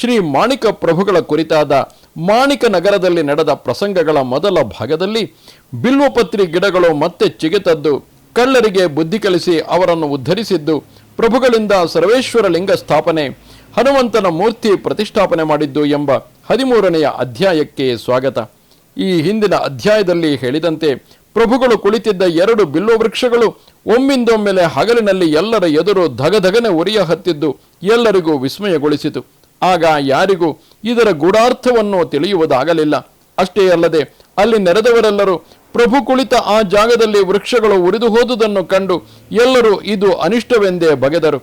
ಶ್ರೀ ಮಾಣಿಕ ಪ್ರಭುಗಳ ಕುರಿತಾದ ಮಾಣಿಕ ನಗರದಲ್ಲಿ ನಡೆದ ಪ್ರಸಂಗಗಳ ಮೊದಲ ಭಾಗದಲ್ಲಿ ಬಿಲ್ವಪತ್ರಿ ಗಿಡಗಳು ಮತ್ತೆ ಚಿಗೆತದ್ದು. ಕಳ್ಳರಿಗೆ ಬುದ್ಧಿ ಕಲಿಸಿ ಅವರನ್ನು ಉದ್ಧರಿಸಿದ್ದು ಪ್ರಭುಗಳಿಂದ ಸರ್ವೇಶ್ವರ ಲಿಂಗ ಸ್ಥಾಪನೆ, ಹನುಮಂತನ ಮೂರ್ತಿ ಪ್ರತಿಷ್ಠಾಪನೆ ಮಾಡಿದ್ದು ಎಂಬ ಹದಿಮೂರನೆಯ ಅಧ್ಯಾಯಕ್ಕೆ ಸ್ವಾಗತ. ಈ ಹಿಂದಿನ ಅಧ್ಯಾಯದಲ್ಲಿ ಹೇಳಿದಂತೆ ಪ್ರಭುಗಳು ಕುಳಿತಿದ್ದ ಎರಡು ಬಿಲ್ವ ವೃಕ್ಷಗಳು ಒಮ್ಮಿಂದೊಮ್ಮೆಲೆ ಹಗಲಿನಲ್ಲಿ ಎಲ್ಲರ ಎದುರು ಧಗಧಗನೆ ಉರಿಯ ಹತ್ತಿದ್ದು ಎಲ್ಲರಿಗೂ ವಿಸ್ಮಯಗೊಳಿಸಿತು. ಆಗ ಯಾರಿಗೂ ಇದರ ಗೂಢಾರ್ಥವನ್ನು ತಿಳಿಯುವುದಾಗಲಿಲ್ಲ. ಅಷ್ಟೇ ಅಲ್ಲದೆ ಅಲ್ಲಿ ನೆರೆದವರೆಲ್ಲರೂ ಪ್ರಭು ಕುಳಿತ ಆ ಜಾಗದಲ್ಲಿ ವೃಕ್ಷಗಳು ಉರಿದು ಹೋದುದನ್ನು ಕಂಡು ಎಲ್ಲರೂ ಇದು ಅನಿಷ್ಟವೆಂದೇ ಬಗೆದರು.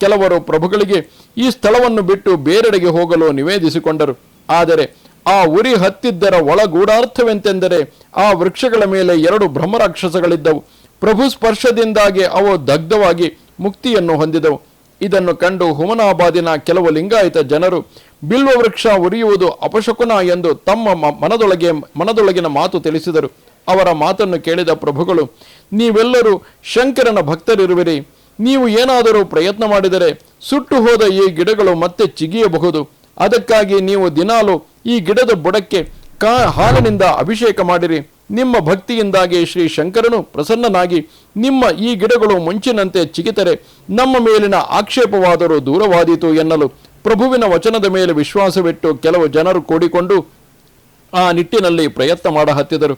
ಕೆಲವರು ಪ್ರಭುಗಳಿಗೆ ಈ ಸ್ಥಳವನ್ನು ಬಿಟ್ಟು ಬೇರೆಡೆಗೆ ಹೋಗಲು ನಿವೇದಿಸಿಕೊಂಡರು. ಆದರೆ ಆ ಉರಿ ಹತ್ತಿದ್ದರ ಒಳಗೂಢಾರ್ಥವೆಂತೆಂದರೆ ಆ ವೃಕ್ಷಗಳ ಮೇಲೆ ಎರಡು ಬ್ರಹ್ಮರಾಕ್ಷಸಗಳಿದ್ದವು. ಪ್ರಭು ಸ್ಪರ್ಶದಿಂದಾಗಿ ಅವು ದಗ್ಧವಾಗಿ ಮುಕ್ತಿಯನ್ನು ಹೊಂದಿದವು. ಇದನ್ನು ಕಂಡು ಹುಮನಾಬಾದಿನ ಕೆಲವು ಲಿಂಗಾಯತ ಜನರು, ಬಿಲ್ವ ವೃಕ್ಷ ಉರಿಯುವುದು ಅಪಶಕುನ ಎಂದು ತಮ್ಮ ಮನದೊಳಗೆ, ಮನದೊಳಗಿನ ಮಾತು ತಿಳಿಸಿದರು. ಅವರ ಮಾತನ್ನು ಕೇಳಿದ ಪ್ರಭುಗಳು, ನೀವೆಲ್ಲರೂ ಶಂಕರನ ಭಕ್ತರಿರುವಿರಿ. ನೀವು ಏನಾದರೂ ಪ್ರಯತ್ನ ಮಾಡಿದರೆ ಸುಟ್ಟು ಹೋದ ಈ ಗಿಡಗಳು ಮತ್ತೆ ಚಿಗಿಯಬಹುದು. ಅದಕ್ಕಾಗಿ ನೀವು ದಿನಾಲು ಈ ಗಿಡದ ಬುಡಕ್ಕೆ ಕಾ, ಹಾಲಿನಿಂದ ಅಭಿಷೇಕ ಮಾಡಿರಿ. ನಿಮ್ಮ ಭಕ್ತಿಯಿಂದಾಗಿ ಶ್ರೀ ಶಂಕರನು ಪ್ರಸನ್ನನಾಗಿ ನಿಮ್ಮ ಈ ಗಿಡಗಳು ಮುಂಚಿನಂತೆ ಚಿಗಿತರೆ, ನಮ್ಮ ಮೇಲಿನ ಆಕ್ಷೇಪವಾದರೂ ದೂರವಾದೀತು ಎನ್ನಲು ಪ್ರಭುವಿನ ವಚನದ ಮೇಲೆ ವಿಶ್ವಾಸವಿಟ್ಟು ಕೆಲವು ಜನರು ಕೂಡಿಕೊಂಡು ಆ ನಿಟ್ಟಿನಲ್ಲಿ ಪ್ರಯತ್ನ ಮಾಡ ಹತ್ತಿದರು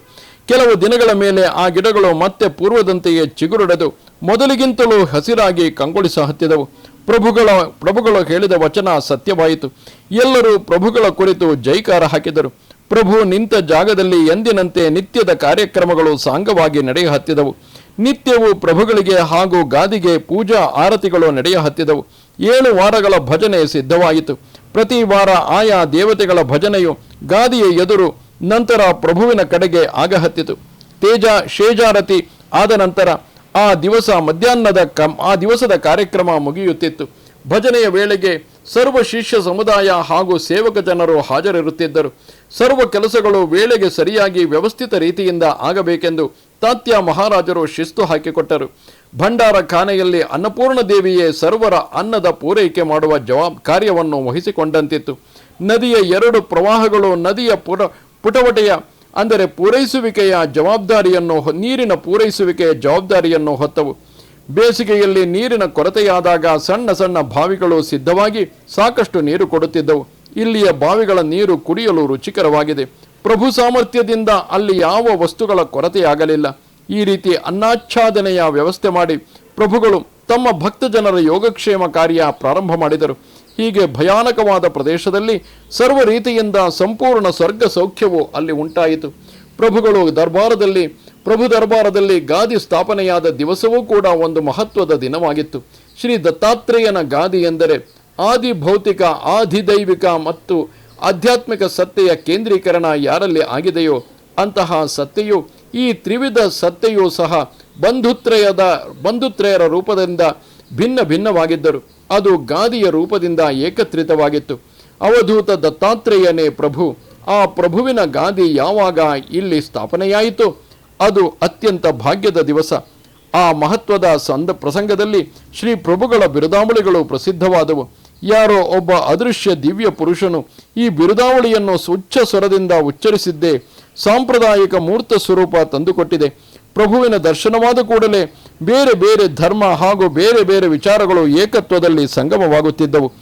ಕೆಲವು ದಿನಗಳ ಮೇಲೆ ಆ ಗಿಡಗಳು ಮತ್ತೆ ಪೂರ್ವದಂತೆಯೇ ಚಿಗುರುಡೆದು ಮೊದಲಿಗಿಂತಲೂ ಹಸಿರಾಗಿ ಕಂಗೊಳಿಸ ಹತ್ತಿದವು. ಪ್ರಭುಗಳ, ಪ್ರಭುಗಳು ಹೇಳಿದ ವಚನ ಸತ್ಯವಾಯಿತು. ಎಲ್ಲರೂ ಪ್ರಭುಗಳ ಕುರಿತು ಜೈಕಾರ ಹಾಕಿದರು. ಪ್ರಭು ನಿಂತ ಜಾಗದಲ್ಲಿ ಎಂದಿನಂತೆ ನಿತ್ಯದ ಕಾರ್ಯಕ್ರಮಗಳು ಸಾಂಗವಾಗಿ ನಡೆಯ ಹತ್ತಿದವು ನಿತ್ಯವೂ ಪ್ರಭುಗಳಿಗೆ ಹಾಗೂ ಗಾದಿಗೆ ಪೂಜಾ ಆರತಿಗಳು ನಡೆಯ ಹತ್ತಿದವು ಏಳು ವಾರಗಳ ಭಜನೆ ಸಿದ್ಧವಾಯಿತು. ಪ್ರತಿ ವಾರ ಆಯಾ ದೇವತೆಗಳ ಭಜನೆಯು ಗಾದಿಯ ಎದುರು ನಂತರ ಪ್ರಭುವಿನ ಕಡೆಗೆ ಆಗಹತ್ತಿತು. ತೇಜ ಶೇಜಾರತಿ ಆದ ನಂತರ ಆ ದಿವಸ ಮಧ್ಯಾಹ್ನದ ಕಂ, ಆ ದಿವಸದ ಕಾರ್ಯಕ್ರಮ ಮುಗಿಯುತ್ತಿತ್ತು. ಭಜನೆಯ ವೇಳೆಗೆ ಸರ್ವ ಶಿಷ್ಯ ಸಮುದಾಯ ಹಾಗೂ ಸೇವಕ ಜನರು ಹಾಜರಿರುತ್ತಿದ್ದರು. ಸರ್ವ ಕೆಲಸಗಳು ವೇಳೆಗೆ ಸರಿಯಾಗಿ ವ್ಯವಸ್ಥಿತ ರೀತಿಯಿಂದ ಆಗಬೇಕೆಂದು ತಾತ್ಯ ಮಹಾರಾಜರು ಶಿಸ್ತು ಹಾಕಿಕೊಟ್ಟರು. ಭಂಡಾರ ಖಾನೆಯಲ್ಲಿ ಅನ್ನಪೂರ್ಣ ದೇವಿಯೇ ಸರ್ವರ ಅನ್ನದ ಪೂರೈಕೆ ಮಾಡುವ ಜವಾಬ್ ಕಾರ್ಯವನ್ನು ವಹಿಸಿಕೊಂಡಂತಿತ್ತು. ನದಿಯ ಎರಡು ಪ್ರವಾಹಗಳು ನದಿಯ ಪುಟ ಪುಟವಟೆಯ, ಅಂದರೆ ಪೂರೈಸುವಿಕೆಯ ಜವಾಬ್ದಾರಿಯನ್ನು ನೀರಿನ ಪೂರೈಸುವಿಕೆಯ ಜವಾಬ್ದಾರಿಯನ್ನು ಹೊತ್ತವು. ಬೇಸಿಗೆಯಲ್ಲಿ ನೀರಿನ ಕೊರತೆಯಾದಾಗ ಸಣ್ಣ ಸಣ್ಣ ಬಾವಿಗಳು ಸಿದ್ಧವಾಗಿ ಸಾಕಷ್ಟು ನೀರು ಕೊಡುತ್ತಿದ್ದವು. ಇಲ್ಲಿಯ ಬಾವಿಗಳ ನೀರು ಕುಡಿಯಲು ರುಚಿಕರವಾಗಿದೆ. ಪ್ರಭು ಸಾಮರ್ಥ್ಯದಿಂದ ಅಲ್ಲಿ ಯಾವ ವಸ್ತುಗಳ ಕೊರತೆಯಾಗಲಿಲ್ಲ. ಈ ರೀತಿ ಅನ್ನಾಚ್ಛಾದನೆಯ ವ್ಯವಸ್ಥೆ ಮಾಡಿ ಪ್ರಭುಗಳು ತಮ್ಮ ಭಕ್ತ ಜನರ ಯೋಗಕ್ಷೇಮ ಕಾರ್ಯ ಪ್ರಾರಂಭ ಮಾಡಿದರು. ಹೀಗೆ ಭಯಾನಕವಾದ ಪ್ರದೇಶದಲ್ಲಿ ಸರ್ವ ರೀತಿಯಿಂದ ಸಂಪೂರ್ಣ ಸ್ವರ್ಗ ಸೌಖ್ಯವು ಅಲ್ಲಿ ಉಂಟಾಯಿತು. ಪ್ರಭುಗಳು ದರ್ಬಾರದಲ್ಲಿ ಪ್ರಭು ದರ್ಬಾರದಲ್ಲಿ ಗಾದಿ ಸ್ಥಾಪನೆಯಾದ ದಿವಸವೂ ಕೂಡ ಒಂದು ಮಹತ್ವದ ದಿನವಾಗಿತ್ತು. ಶ್ರೀ ದತ್ತಾತ್ರೇಯನ ಗಾದಿ ಎಂದರೆ ಆದಿ ಭೌತಿಕ ಆಧಿದೈವಿಕ ಮತ್ತು ಆಧ್ಯಾತ್ಮಿಕ ಸತ್ತೆಯ ಕೇಂದ್ರೀಕರಣ ಯಾರಲ್ಲಿ ಆಗಿದೆಯೋ ಅಂತಹ ಸತ್ತೆಯು ಈ ತ್ರಿವಿಧ ಸತ್ತೆಯೂ ಸಹ ಬಂಧುತ್ರಯದ, ಬಂಧುತ್ರಯರ ರೂಪದಿಂದ ಭಿನ್ನ ಭಿನ್ನವಾಗಿದ್ದರು. ಅದು ಗಾದಿಯ ರೂಪದಿಂದ ಏಕತ್ರಿತವಾಗಿತ್ತು. ಅವಧೂತ ದತ್ತಾತ್ರೇಯನೇ ಪ್ರಭು, ಆ ಪ್ರಭುವಿನ ಗಾದಿ ಯಾವಾಗ ಇಲ್ಲಿ ಸ್ಥಾಪನೆಯಾಯಿತು? ಅದು ಅತ್ಯಂತ ಭಾಗ್ಯದ ದಿವಸ. ಆ ಮಹತ್ವದ ಸಂದ ಪ್ರಸಂಗದಲ್ಲಿ ಶ್ರೀ ಪ್ರಭುಗಳ ಬಿರುದಾವಳಿಗಳು ಪ್ರಸಿದ್ಧವಾದವು. ಯಾರೋ ಒಬ್ಬ ಅದೃಶ್ಯ ದಿವ್ಯ ಪುರುಷನು ಈ ಬಿರುದಾವಳಿಯನ್ನು ಸ್ವಚ್ಛ ಸ್ವರದಿಂದ ಉಚ್ಚರಿಸಿದ್ದೇ ಸಾಂಪ್ರದಾಯಿಕ ಮೂರ್ತ ಸ್ವರೂಪ ತಂದುಕೊಟ್ಟಿದೆ. ಪ್ರಭುವಿನ ದರ್ಶನವಾದ ಕೂಡಲೇ ಬೇರೆ ಬೇರೆ ಧರ್ಮ ಹಾಗೂ ಬೇರೆ ಬೇರೆ ವಿಚಾರಗಳು ಏಕತ್ವದಲ್ಲಿ ಸಂಗಮವಾಗುತ್ತಿದ್ದವು.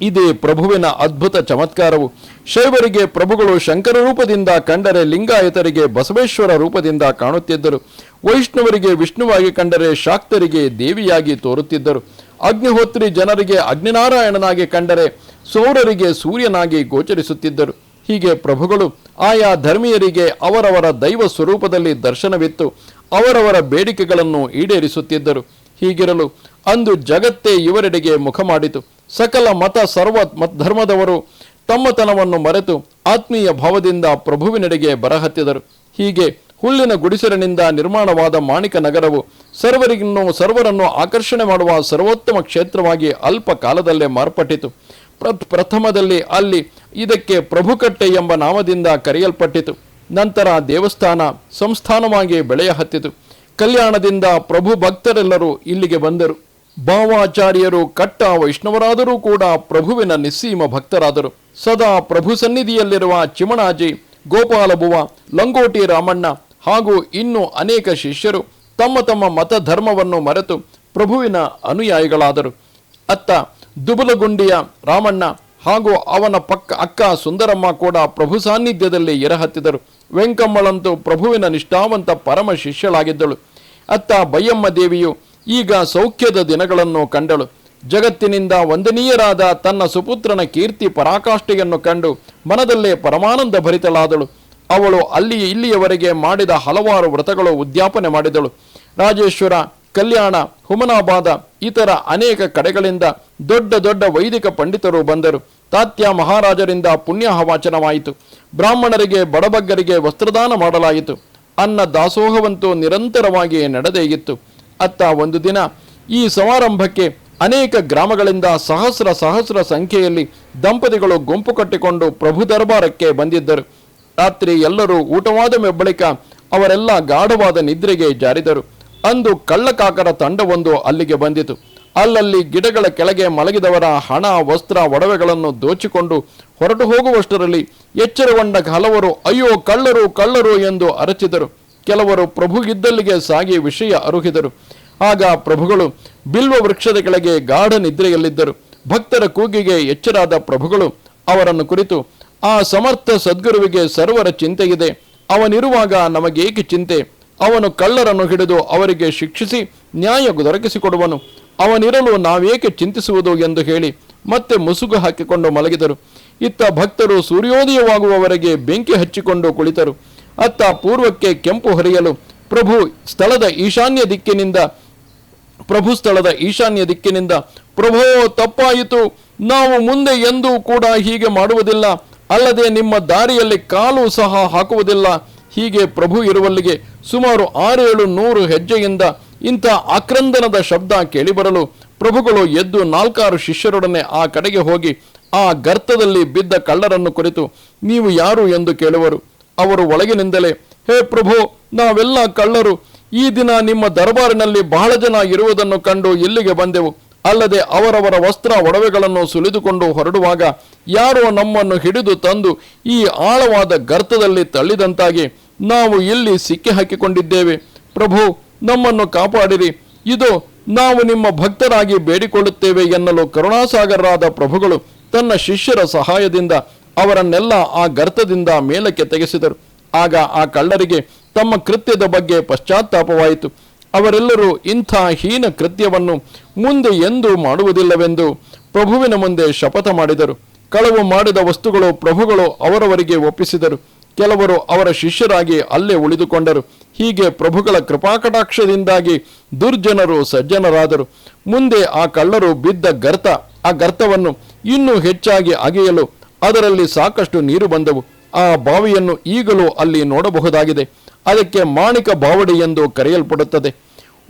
ಇದೇ ಪ್ರಭುವಿನ ಅದ್ಭುತ ಚಮತ್ಕಾರವು. ಶೈವರಿಗೆ ಪ್ರಭುಗಳು ಶಂಕರ ರೂಪದಿಂದ ಕಂಡರೆ ಲಿಂಗಾಯತರಿಗೆ ಬಸವೇಶ್ವರ ರೂಪದಿಂದ ಕಾಣುತ್ತಿದ್ದರು. ವೈಷ್ಣವರಿಗೆ ವಿಷ್ಣುವಾಗಿ ಕಂಡರೆ ಶಾಕ್ತರಿಗೆ ದೇವಿಯಾಗಿ ತೋರುತ್ತಿದ್ದರು. ಅಗ್ನಿಹೋತ್ರಿ ಜನರಿಗೆ ಅಗ್ನಿನಾರಾಯಣನಾಗಿ ಕಂಡರೆ ಸೌರರಿಗೆ ಸೂರ್ಯನಾಗಿ ಗೋಚರಿಸುತ್ತಿದ್ದರು. ಹೀಗೆ ಪ್ರಭುಗಳು ಆಯಾ ಧರ್ಮೀಯರಿಗೆ ಅವರವರ ದೈವ ಸ್ವರೂಪದಲ್ಲಿ ದರ್ಶನವಿತ್ತು. ಅವರವರ ಬೇಡಿಕೆಗಳನ್ನು ಈಡೇರಿಸುತ್ತಿದ್ದರು. ಹೀಗಿರಲು ಅಂದು ಜಗತ್ತೇ ಇವರೆಡೆಗೆ ಮುಖ ಮಾಡಿತು ಸಕಲ ಮತ ಸರ್ವ ಮತ್ ಧರ್ಮದವರು ತಮ್ಮತನವನ್ನು ಮರೆತು ಆತ್ಮೀಯ ಭಾವದಿಂದ ಪ್ರಭುವಿನೆಡೆಗೆ ಬರಹತ್ತಿದರು. ಹೀಗೆ ಹುಲ್ಲಿನ ಗುಡಿಸಲಿನಿಂದ ನಿರ್ಮಾಣವಾದ ಮಾಣಿಕ ನಗರವು ಸರ್ವರಿಗಿನ್ನೂ ಸರ್ವರನ್ನು ಆಕರ್ಷಣೆ ಮಾಡುವ ಸರ್ವೋತ್ತಮ ಕ್ಷೇತ್ರವಾಗಿ ಅಲ್ಪ ಕಾಲದಲ್ಲೇ ಮಾರ್ಪಟ್ಟಿತು. ಪ್ರ- ಪ್ರಥಮದಲ್ಲಿ ಅಲ್ಲಿ ಇದಕ್ಕೆ ಪ್ರಭುಕಟ್ಟೆ ಎಂಬ ನಾಮದಿಂದ ಕರೆಯಲ್ಪಟ್ಟಿತು. ನಂತರ ದೇವಸ್ಥಾನ ಸಂಸ್ಥಾನವಾಗಿ ಬೆಳೆಯ ಹತ್ತಿತು ಕಲ್ಯಾಣದಿಂದ ಪ್ರಭು ಭಕ್ತರೆಲ್ಲರೂ ಇಲ್ಲಿಗೆ ಬಂದರು. ಭಾವಾಚಾರ್ಯರು, ಕಟ್ಟ ವೈಷ್ಣವರಾದರೂ ಕೂಡ ಪ್ರಭುವಿನ ನಿಸ್ಸೀಮ ಭಕ್ತರಾದರು. ಸದಾ ಪ್ರಭು ಸನ್ನಿಧಿಯಲ್ಲಿರುವ ಚಿಮಣಾಜಿ, ಗೋಪಾಲಬುವ, ಲಂಗೋಟಿ ರಾಮಣ್ಣ ಹಾಗೂ ಇನ್ನು ಅನೇಕ ಶಿಷ್ಯರು ತಮ್ಮ ತಮ್ಮ ಮತ ಧರ್ಮವನ್ನು ಮರೆತು ಪ್ರಭುವಿನ ಅನುಯಾಯಿಗಳಾದರು. ಅತ್ತ ದುಬಲಗುಂಡಿಯ ರಾಮಣ್ಣ ಹಾಗೂ ಅವನ ಪಕ್ಕ ಅಕ್ಕ ಸುಂದರಮ್ಮ ಕೂಡ ಪ್ರಭು ಸಾನ್ನಿಧ್ಯದಲ್ಲಿ ಎರಹತ್ತಿದರು. ವೆಂಕಮ್ಮಳಂತೂ ಪ್ರಭುವಿನ ನಿಷ್ಠಾವಂತ ಪರಮ ಶಿಷ್ಯಳಾಗಿದ್ದಳು. ಅತ್ತ ಬಯ್ಯಮ್ಮ ದೇವಿಯು ಈಗ ಸೌಖ್ಯದ ದಿನಗಳನ್ನು ಕಂಡಳು. ಜಗತ್ತಿನಿಂದ ವಂದನೀಯರಾದ ತನ್ನ ಸುಪುತ್ರನ ಕೀರ್ತಿ ಪರಾಕಾಷ್ಠೆಯನ್ನು ಕಂಡು ಮನದಲ್ಲೇ ಪರಮಾನಂದ ಭರಿತಳಾದಳು. ಅವಳು ಅಲ್ಲಿ ಇಲ್ಲಿಯವರೆಗೆ ಮಾಡಿದ ಹಲವಾರು ವ್ರತಗಳು ಉದ್ಯಾಪನೆ ಮಾಡಿದಳು. ರಾಜೇಶ್ವರ, ಕಲ್ಯಾಣ, ಹುಮನಾಬಾದ, ಇತರ ಅನೇಕ ಕಡೆಗಳಿಂದ ದೊಡ್ಡ ದೊಡ್ಡ ವೈದಿಕ ಪಂಡಿತರು ಬಂದರು. ತಾತ್ಯ ಮಹಾರಾಜರಿಂದ ಪುಣ್ಯಹವಾಚನವಾಯಿತು ಬ್ರಾಹ್ಮಣರಿಗೆ, ಬಡಬಗ್ಗರಿಗೆ ವಸ್ತ್ರದಾನ ಮಾಡಲಾಯಿತು. ಅನ್ನ ದಾಸೋಹವಂತೂ ನಿರಂತರವಾಗಿ ನಡೆದೇ ಇತ್ತು. ಅತ್ತ ಒಂದು ದಿನ ಈ ಸಮಾರಂಭಕ್ಕೆ ಅನೇಕ ಗ್ರಾಮಗಳಿಂದ ಸಹಸ್ರ ಸಹಸ್ರ ಸಂಖ್ಯೆಯಲ್ಲಿ ದಂಪತಿಗಳು ಗುಂಪು ಕಟ್ಟಿಕೊಂಡು ಪ್ರಭು ದರ್ಬಾರಕ್ಕೆ ಬಂದಿದ್ದರು. ರಾತ್ರಿ ಎಲ್ಲರೂ ಊಟವಾದ ಬಳಿಕ ಅವರೆಲ್ಲ ಗಾಢವಾದ ನಿದ್ರೆಗೆ ಜಾರಿದರು. ಅಂದು ಕಳ್ಳಕಾಕರ ತಂಡವೊಂದು ಅಲ್ಲಿಗೆ ಬಂದಿತು. ಅಲ್ಲಲ್ಲಿ ಗಿಡಗಳ ಕೆಳಗೆ ಮಲಗಿದವರ ಹಣ, ವಸ್ತ್ರ, ಒಡವೆಗಳನ್ನು ದೋಚಿಕೊಂಡು ಹೊರಟು ಹೋಗುವಷ್ಟರಲ್ಲಿ ಎಚ್ಚರಗೊಂಡ ಹಲವರು, ಅಯ್ಯೋ, ಕಳ್ಳರು ಕಳ್ಳರು ಎಂದು ಅರಚಿದರು. ಕೆಲವರು ಪ್ರಭುಗಿದ್ದಲ್ಲಿಗೆ ಸಾಗಿ ವಿಷಯ ಅರುಹಿದರು. ಆಗ ಪ್ರಭುಗಳು ಬಿಲ್ವ ವೃಕ್ಷದ ಕೆಳಗೆ ಗಾಢ ನಿದ್ರೆಯಲ್ಲಿದ್ದರು. ಭಕ್ತರ ಕೂಗಿಗೆ ಎಚ್ಚರಾದ ಪ್ರಭುಗಳು ಅವರನ್ನು ಕುರಿತು, ಆ ಸಮರ್ಥ ಸದ್ಗುರುವಿಗೆ ಸರ್ವರ ಚಿಂತೆಯಿದೆ ಅವನಿರುವಾಗ ನಮಗೇಕೆ ಚಿಂತೆ? ಅವನು ಕಳ್ಳರನ್ನು ಹಿಡಿದು ಅವರಿಗೆ ಶಿಕ್ಷಿಸಿ ನ್ಯಾಯ ದೊರಕಿಸಿಕೊಡುವನು. ಅವನಿರಲು ನಾವೇಕೆ ಚಿಂತಿಸುವುದು ಎಂದು ಹೇಳಿ ಮತ್ತೆ ಮುಸುಗು ಹಾಕಿಕೊಂಡು ಮಲಗಿದರು. ಇತ್ತ ಭಕ್ತರು ಸೂರ್ಯೋದಯವಾಗುವವರೆಗೆ ಬೆಂಕಿ ಹಚ್ಚಿಕೊಂಡು ಕುಳಿತರು. ಅತ್ತ ಪೂರ್ವಕ್ಕೆ ಕೆಂಪು ಹರಿಯಲು ಪ್ರಭು ಸ್ಥಳದ ಈಶಾನ್ಯ ದಿಕ್ಕಿನಿಂದ, ಪ್ರಭು ಸ್ಥಳದ ಈಶಾನ್ಯ ದಿಕ್ಕಿನಿಂದ, ಪ್ರಭೋ ತಪ್ಪಾಯಿತು, ನಾವು ಮುಂದೆ ಎಂದೂ ಕೂಡ ಹೀಗೆ ಮಾಡುವುದಿಲ್ಲ, ಅಲ್ಲದೆ ನಿಮ್ಮ ದಾರಿಯಲ್ಲಿ ಕಾಲು ಸಹ ಹಾಕುವುದಿಲ್ಲ. ಹೀಗೆ ಪ್ರಭು ಇರುವಲ್ಲಿಗೆ ಸುಮಾರು ಆರೇಳು ನೂರು ಹೆಜ್ಜೆಯಿಂದ ಇಂಥ ಆಕ್ರಂದನದ ಶಬ್ದ ಕೇಳಿಬರಲು ಪ್ರಭುಗಳು ಎದ್ದು ನಾಲ್ಕಾರು ಶಿಷ್ಯರೊಡನೆ ಆ ಕಡೆಗೆ ಹೋಗಿ ಆ ಗರ್ತದಲ್ಲಿ ಬಿದ್ದ ಕಳ್ಳರನ್ನು ಕುರಿತು, ನೀವು ಯಾರು? ಎಂದು ಕೇಳುವರು. ಅವರು ಒಳಗಿನಿಂದಲೇ, ಹೇ ಪ್ರಭು, ನಾವೆಲ್ಲ ಕಳ್ಳರು. ಈ ದಿನ ನಿಮ್ಮ ದರ್ಬಾರಿನಲ್ಲಿ ಬಹಳ ಜನ ಇರುವುದನ್ನು ಕಂಡು ಇಲ್ಲಿಗೆ ಬಂದೆವು? ಅಲ್ಲದೆ ಅವರವರ ವಸ್ತ್ರ ಒಡವೆಗಳನ್ನು ಸುಲಿದುಕೊಂಡು ಹೊರಡುವಾಗ ಯಾರೋ ನಮ್ಮನ್ನು ಹಿಡಿದು ತಂದು ಈ ಆಳವಾದ ಗರ್ತದಲ್ಲಿ ತಳ್ಳಿದಂತಾಗಿ ನಾವು ಇಲ್ಲಿ ಸಿಕ್ಕಿ ಹಾಕಿಕೊಂಡಿದ್ದೇವೆ. ಪ್ರಭು, ನಮ್ಮನ್ನು ಕಾಪಾಡಿರಿ. ಇದು ನಾವು ನಿಮ್ಮ ಭಕ್ತರಾಗಿ ಬೇಡಿಕೊಳ್ಳುತ್ತೇವೆ ಎನ್ನಲು ಕರುಣಾಸಾಗರರಾದ ಪ್ರಭುಗಳು ತನ್ನ ಶಿಷ್ಯರ ಸಹಾಯದಿಂದ ಅವರನ್ನೆಲ್ಲ ಆ ಗರ್ತದಿಂದ ಮೇಲಕ್ಕೆ ತೆಗೆಸಿದರು. ಆಗ ಆ ಕಳ್ಳರಿಗೆ ತಮ್ಮ ಕೃತ್ಯದ ಬಗ್ಗೆ ಪಶ್ಚಾತ್ತಾಪವಾಯಿತು. ಅವರೆಲ್ಲರೂ ಇಂಥ ಹೀನ ಕೃತ್ಯವನ್ನು ಮುಂದೆ ಎಂದೂ ಮಾಡುವುದಿಲ್ಲವೆಂದು ಪ್ರಭುವಿನ ಮುಂದೆ ಶಪಥ ಮಾಡಿದರು. ಕಳವು ಮಾಡಿದ ವಸ್ತುಗಳು ಪ್ರಭುಗಳು ಅವರವರಿಗೆ ಒಪ್ಪಿಸಿದರು. ಕೆಲವರು ಅವರ ಶಿಷ್ಯರಾಗಿ ಅಲ್ಲೇ ಉಳಿದುಕೊಂಡರು. ಹೀಗೆ ಪ್ರಭುಗಳ ಕೃಪಾಕಟಾಕ್ಷದಿಂದಾಗಿ ದುರ್ಜನರು ಸಜ್ಜನರಾದರು. ಮುಂದೆ ಆ ಕಳ್ಳರು ಬಿದ್ದ ಗರ್ತ, ಆ ಗರ್ತವನ್ನು ಇನ್ನೂ ಹೆಚ್ಚಾಗಿ ಅಗೆಯಲು ಅದರಲ್ಲಿ ಸಾಕಷ್ಟು ನೀರು ಬಂದವು. ಆ ಬಾವಿಯನ್ನು ಈಗಲೂ ಅಲ್ಲಿ ನೋಡಬಹುದಾಗಿದೆ. ಅದಕ್ಕೆ ಮಾಣಿಕ ಬಾವಡಿ ಎಂದು ಕರೆಯಲ್ಪಡುತ್ತದೆ.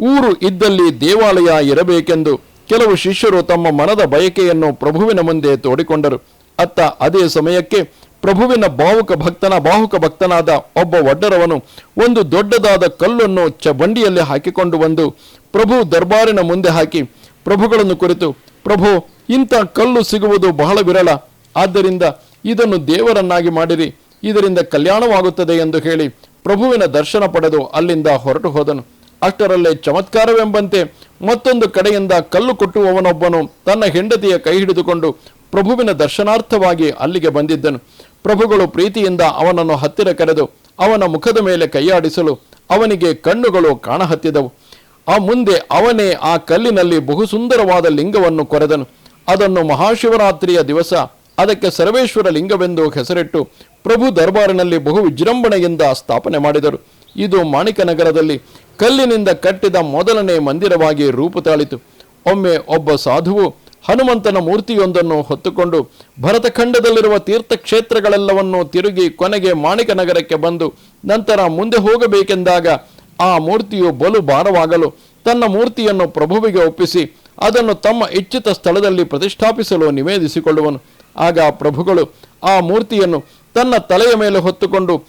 ಊರು ಇದ್ದಲ್ಲಿ ದೇವಾಲಯ ಇರಬೇಕೆಂದು ಕೆಲವು ಶಿಷ್ಯರು ತಮ್ಮ ಮನದ ಬಯಕೆಯನ್ನು ಪ್ರಭುವಿನ ಮುಂದೆ ತೋಡಿಕೊಂಡರು. ಅತ್ತ ಅದೇ ಸಮಯಕ್ಕೆ ಪ್ರಭುವಿನ ಭಾವುಕ ಭಕ್ತನ ಬಾಹುಕ ಭಕ್ತನಾದ ಒಬ್ಬ ಒಡ್ಡರವನು ಒಂದು ದೊಡ್ಡದಾದ ಕಲ್ಲನ್ನು ಚ ಬಂಡಿಯಲ್ಲಿ ಹಾಕಿಕೊಂಡು ಬಂದು ಪ್ರಭು ದರ್ಬಾರಿನ ಮುಂದೆ ಹಾಕಿ ಪ್ರಭುಗಳನ್ನು ಕುರಿತು, ಪ್ರಭು, ಇಂಥ ಕಲ್ಲು ಸಿಗುವುದು ಬಹಳ ವಿರಳ. ಆದ್ದರಿಂದ ಇದನ್ನು ದೇವರನ್ನಾಗಿ ಮಾಡಿರಿ, ಇದರಿಂದ ಕಲ್ಯಾಣವಾಗುತ್ತದೆ ಎಂದು ಹೇಳಿ ಪ್ರಭುವಿನ ದರ್ಶನ ಪಡೆದು ಅಲ್ಲಿಂದ ಹೊರಟು ಹೋದನು. ಅಷ್ಟರಲ್ಲೇ ಚಮತ್ಕಾರವೆಂಬಂತೆ ಮತ್ತೊಂದು ಕಡೆಯಿಂದ ಕಲ್ಲು ಕೊಟ್ಟುವವನೊಬ್ಬನು ತನ್ನ ಹೆಂಡತಿಯ ಕೈ ಹಿಡಿದುಕೊಂಡು ಪ್ರಭುವಿನ ದರ್ಶನಾರ್ಥವಾಗಿ ಅಲ್ಲಿಗೆ ಬಂದಿದ್ದನು. ಪ್ರಭುಗಳು ಪ್ರೀತಿಯಿಂದ ಅವನನ್ನು ಹತ್ತಿರ ಕರೆದು ಅವನ ಮುಖದ ಮೇಲೆ ಕೈಯಾಡಿಸಲು ಅವನಿಗೆ ಕಣ್ಣುಗಳು ಕಾಣಹತ್ತಿದವು. ಆ ಮುಂದೆ ಅವನೇ ಆ ಕಲ್ಲಿನಲ್ಲಿ ಬಹು ಸುಂದರವಾದ ಲಿಂಗವನ್ನು ಕೊರೆದನು. ಅದನ್ನು ಮಹಾಶಿವರಾತ್ರಿಯ ದಿವಸ ಅದಕ್ಕೆ ಸರ್ವೇಶ್ವರ ಲಿಂಗವೆಂದು ಹೆಸರಿಟ್ಟು ಪ್ರಭು ದರ್ಬಾರಿನಲ್ಲಿ ಬಹು ವಿಜೃಂಭಣೆಯಿಂದ ಸ್ಥಾಪನೆ ಮಾಡಿದರು. ಇದು ಮಾಣಿಕನಗರದಲ್ಲಿ ಕಲ್ಲಿನಿಂದ ಕಟ್ಟಿದ ಮೊದಲನೇ ಮಂದಿರವಾಗಿ ರೂಪು ತಾಳಿತು ಒಮ್ಮೆ ಒಬ್ಬ ಸಾಧುವು ಹನುಮಂತನ ಮೂರ್ತಿಯೊಂದನ್ನು ಹೊತ್ತುಕೊಂಡು ಭರತಖಂಡದಲ್ಲಿರುವ ತೀರ್ಥಕ್ಷೇತ್ರಗಳೆಲ್ಲವನ್ನೂ ತಿರುಗಿ ಕೊನೆಗೆ ಮಾಣಿಕನಗರಕ್ಕೆ ಬಂದು ನಂತರ ಮುಂದೆ ಹೋಗಬೇಕೆಂದಾಗ ಆ ಮೂರ್ತಿಯು ಬಲು ಭಾರವಾಗಲು ತನ್ನ ಮೂರ್ತಿಯನ್ನು ಪ್ರಭುವಿಗೆ ಒಪ್ಪಿಸಿ ಅದನ್ನು ತಮ್ಮ ಇಚ್ಛಿತ ಸ್ಥಳದಲ್ಲಿ ಪ್ರತಿಷ್ಠಾಪಿಸಲು ನಿವೇದಿಸಿಕೊಳ್ಳುವನು. ಆಗ ಪ್ರಭುಗಳು ಆ ಮೂರ್ತಿಯನ್ನು ತನ್ನ ತಲೆಯ ಮೇಲೆ ಹೊತ್ತುಕೊಂಡು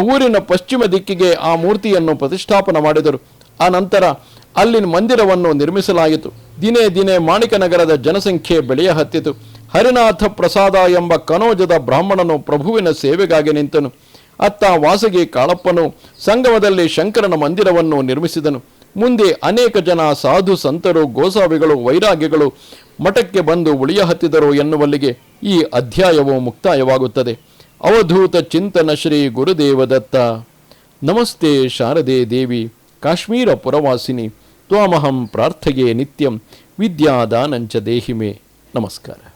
ಊರಿನ ಪಶ್ಚಿಮ ದಿಕ್ಕಿಗೆ ಆ ಮೂರ್ತಿಯನ್ನು ಪ್ರತಿಷ್ಠಾಪನ ಮಾಡಿದರು. ಆ ನಂತರ ಅಲ್ಲಿನ ಮಂದಿರವನ್ನು ನಿರ್ಮಿಸಲಾಯಿತು. ದಿನೇ ದಿನೇ ಮಾಣಿಕನಗರದ ಜನಸಂಖ್ಯೆ ಬೆಳೆಯ ಹತ್ತಿತು. ಹರಿನಾಥ ಪ್ರಸಾದ ಎಂಬ ಕನೋಜದ ಬ್ರಾಹ್ಮಣನು ಪ್ರಭುವಿನ ಸೇವೆಗಾಗಿ ನಿಂತನು. ಅತ್ತ ವಾಸಗಿ ಕಾಳಪ್ಪನು ಸಂಗಮದಲ್ಲಿ ಶಂಕರನ ಮಂದಿರವನ್ನು ನಿರ್ಮಿಸಿದನು. ಮುಂದೆ ಅನೇಕ ಜನ ಸಾಧು ಸಂತರು ಗೋಸಾವಿಗಳು ವೈರಾಗ್ಯಗಳು ಮಠಕ್ಕೆ ಬಂದು ಉಳಿಯ ಹತ್ತಿದರು ಎನ್ನುವಲ್ಲಿಗೆ ಈ ಅಧ್ಯಾಯವು ಮುಕ್ತಾಯವಾಗುತ್ತದೆ. ಅವಧೂತ ಚಿಂತನ ಶ್ರೀ ಗುರುದೇವದತ್ತ. ನಮಸ್ತೆ ಶಾರದೆ ದೇವಿ, ಕಾಶ್ಮೀರ ಪುರವಾಸಿನಿ, ತ್ವಾಮಹಂ ಪ್ರಾರ್ಥಯೇ ನಿತ್ಯಂ, ವಿದ್ಯಾದಾನಂಚ ದೇಹಿಮೆ. ನಮಸ್ಕಾರ.